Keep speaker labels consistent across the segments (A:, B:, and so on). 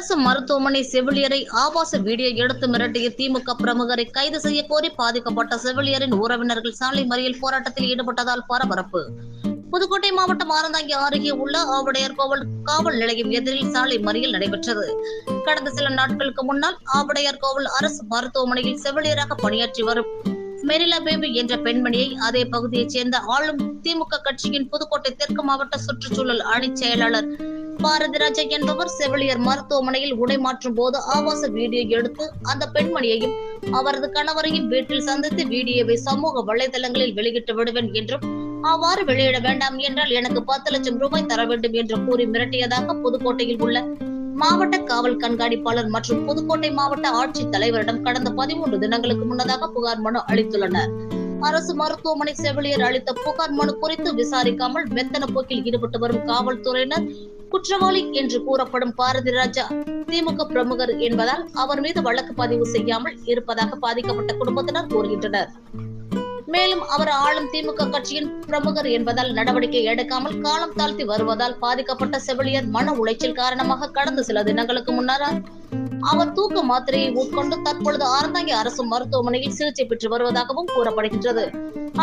A: அரசு மருத்துவமனை செவிலியரை ஆபாச வீடியோ எடுத்து மிரட்டிய திமுக பிரமுகரை கைது செய்ய கோரி பாதிக்கப்பட்ட செவிலியரின் உறவினர்கள் சாலை மறியல் போராட்டத்தில் ஈடுபட்டதால் பரபரப்பு. புதுக்கோட்டை மாவட்டம் ஆரந்தாங்கி அருகே உள்ள ஆவுடையார் கோவில் காவல் நிலையம் எதிரில் சாலை மறியல் நடைபெற்றது. கடந்த சில நாட்களுக்கு முன்னால் ஆவுடையார் கோவில் அரசு மருத்துவமனையில் செவிலியராக பணியாற்றி வரும் மெரிலா பேபி என்ற பெண்மணியை அதே பகுதியைச் சேர்ந்த ஆளும் திமுக கட்சியின் புதுக்கோட்டை தெற்கு மாவட்ட சுற்றுச்சூழல் அணிச் செயலாளர் பாரதிராஜா என்பவர் செவிலியர் மருத்துவமனையில் உடை மாற்றும் போது ஆபாச வீடியோ எடுத்து அந்த பெண்மணியையும் அவரது கணவரையும் வீட்டில் சந்தித்து வீடியோவை சமூக வலைதளங்களில் வெளியிட்டு விடுவேன் என்றும் அவ்வாறு வெளியிட வேண்டாம் என்றால் எனக்கு பத்து லட்சம் ரூபாய் தர வேண்டும் என்று கூறி மிரட்டியதாக புதுக்கோட்டையில் உள்ள மாவட்ட காவல் கண்காணிப்பாளர் மற்றும் புதுக்கோட்டை மாவட்ட ஆட்சித் தலைவரிடம் கடந்த பதிமூன்று தினங்களுக்கு முன்னதாக புகார் மனு அளித்துள்ளனர். அரசு மருத்துவமனை செவிலியர் அளித்த புகார் மனு குறித்து விசாரிக்காமல் மெத்தன போக்கில் ஈடுபட்டு வரும் காவல்துறையினர் குற்றவாளி என்று கூறப்படும் பாரதி ராஜா திமுக பிரமுகர் என்பதால் அவர் மீது வழக்கு பதிவு செய்யாமல் இருப்பதாக பாதிக்கப்பட்ட குடும்பத்தினர் கூறுகின்றனர். மேலும் அவர் ஆளும் திமுக கட்சியின் பிரமுகர் என்பதால் நடவடிக்கை எடுக்காமல் காலம் தாழ்த்தி வருவதால் பாதிக்கப்பட்ட செவிலியர் மன உளைச்சல் காரணமாக கடந்த சில தினங்களுக்கு முன்னர் அவர் தூக்க மாத்திரையை உட்கொண்டு தற்பொழுது ஆரந்தாங்கி அரசு மருத்துவமனையில் சிகிச்சை பெற்று வருவதாகவும் கூறப்படுகின்றது.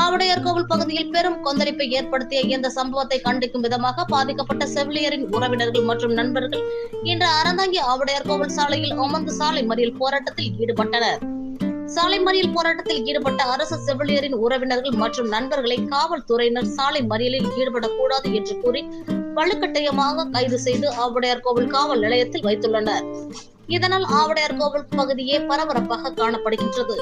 A: ஆவுடையார் கோவில் பகுதியில் பெரும் கொந்தளிப்பை ஏற்படுத்திய இந்த சம்பவத்தை கண்டிக்கும் விதமாக பாதிக்கப்பட்ட செவிலியரின் உறவினர்கள் மற்றும் நண்பர்கள் இன்று அறந்தாங்கி ஆவுடையார் கோவில் சாலையில் அமர்ந்து சாலை மறியல் போராட்டத்தில் ஈடுபட்டனர். சாலை மறியல் போராட்டத்தில் ஈடுபட்ட அரசு செவிலியரின் உறவினர்கள் மற்றும் நண்பர்களை காவல்துறையினர் சாலை மறியலில் ஈடுபடக்கூடாது என்று கூறி வலுக்கட்டாயமாக கைது செய்து ஆவுடையார் கோவில் காவல் நிலையத்தில் வைத்துள்ளனர். இதனால் ஆவடையார் கோவில் பகுதியே பரபரப்பாக காணப்படுகின்றது.